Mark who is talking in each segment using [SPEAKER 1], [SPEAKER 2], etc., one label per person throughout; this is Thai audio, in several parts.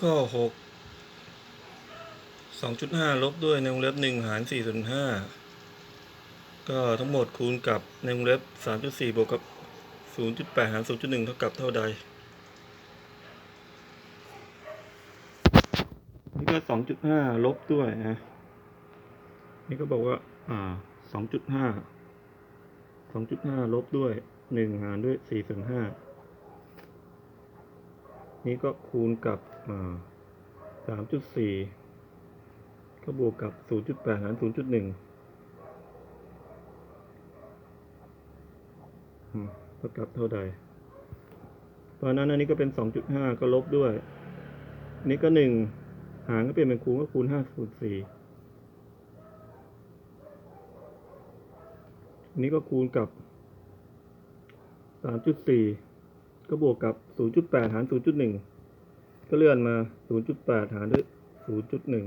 [SPEAKER 1] ข้อหกสองจุดห้าลบด้วยในวงเล็บหนึ่งหารสี่ส่วนห้าก็ทั้งหมดคูณกับในวงเล็บสามจุดสี่บวกกับศูนย์จุดแปดหารศูนย์จุดหนึ่งเท่ากับเท่าใด นี่ก็สองจุดห้าลบด้วยนะ นี่ก็บอกว่า อ่าสองจุดห้าสองจุดห้าลบด้วยหนึ่งหารด้วยสี่ส่วนห้า นี่ก็คูณกับสามจุดสี่ก็บวกกับศูนย์จุดแปดหารศูนย์จุดหนึ่งเท่ากับเท่าใด ตอนนั้นอันนี้ก็เป็นสองจุดห้าก็ลบด้วย นี่ก็หนึ่งหารก็เปลี่ยนเป็นคูณก็คูณห้าศูนย์สี่นี้ก็คูณกับสามจุดสี่ ก็บวกกับ 0.8 หาร 0.1 ก็เลื่อนมา 0.8 หารด้วย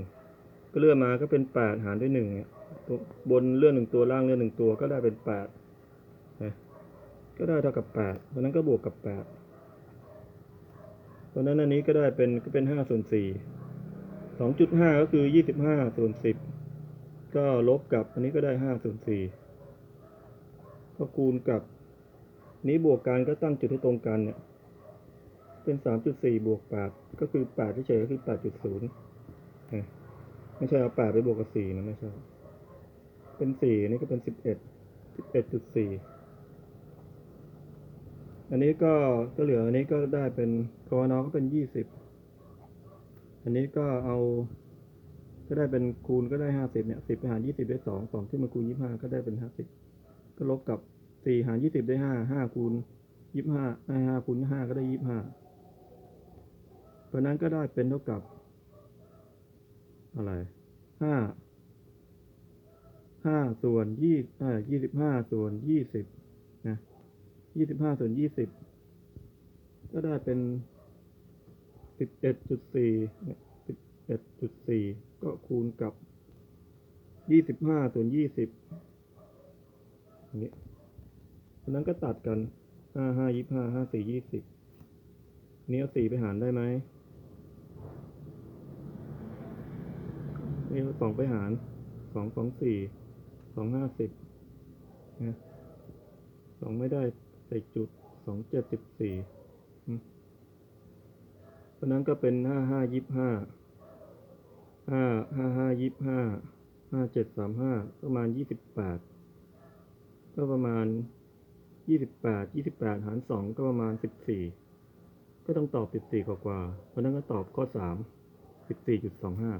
[SPEAKER 1] 0.1 ก็เลื่อนมาก็เป็น 8 หารด้วย1เนี่ยตัวบนเลื่อนหนึ่งตัวล่างเลื่อนหนึ่งตัวก็ได้เป็น8นะก็ได้เท่ากับ8เพราะนั้นก็บวกกับ 8 เพราะนั้นอันนี้ก็ได้เป็นก็เป็น5ส่วน4 2.5 ก็คือ 25ส่วน10 ก็ลบกับอันนี้ก็ได้5ส่วน4ก็คูณกับ นี้บวกกันก็ตั้งจุดให้ตรงกันเนี่ย เป็นสามจุดสี่บวกแปดก็คือแปดเฉยก็คือแปดจุดศูนย์ไม่ใช่เอาแปดไปบวกกับสี่นะ ไม่ใช่ เป็นสี่นี่ก็เป็นสิบเอ็ดสิบเอ็ดจุดสี่อันนี้ก็ก็เหลืออันนี้ก็ได้เป็นกอนอก็เป็นยี่สิบอันนี้ก็เอา ก็ได้เป็นคูณก็ได้ห้าสิบเนี่ยสิบไปหารยี่สิบได้สองสองที่มาคูณยี่ห้าก็ได้เป็นห้าสิบก็ลบกับ สี่หารยี่สิบได้ห้าห้าคูณยี่ห้าห้าคูณห้าก็ได้ยี่ห้าเพราะนั้นก็ได้เป็นเท่ากับ อะไรห้าห้าส่วนยี่เอ่อยี่สิบห้าส่วนยี่สิบนะยี่สิบห้าส่วนยี่สิบก็ได้เป็นสิบเอ็ดจุดสี่สิบเอ็ดจุดสี่ก็คูณกับยี่สิบห้าส่วนยี่สิบอย่างนี้ะนั้นก็ตัดกันห้าห้ายี่ห้าห้าสี่ยี่สิบนี้เอาสี่ไปหารได้ไหมนี่เอาสองไปหารสองสองสี่สองห้าสิบนะสองไม่ได้ใส่จุดสองเจ็ดสิบสี่เพราะนั้นก็เป็นห้าห้ายี่ห้าห้าห้าห้ายี่ห้าห้าเจ็ดสามห้าประมาณยี่สิบแปดก็ประมาณ ยี่สิบแปดยี่สิบแปดหารสองก็ประมาณสิบสี่ก็ต้องตอบสิบสี่กว่าเพราะนั้นก็ตอบข้อสามสิบสี่จุดสองห้า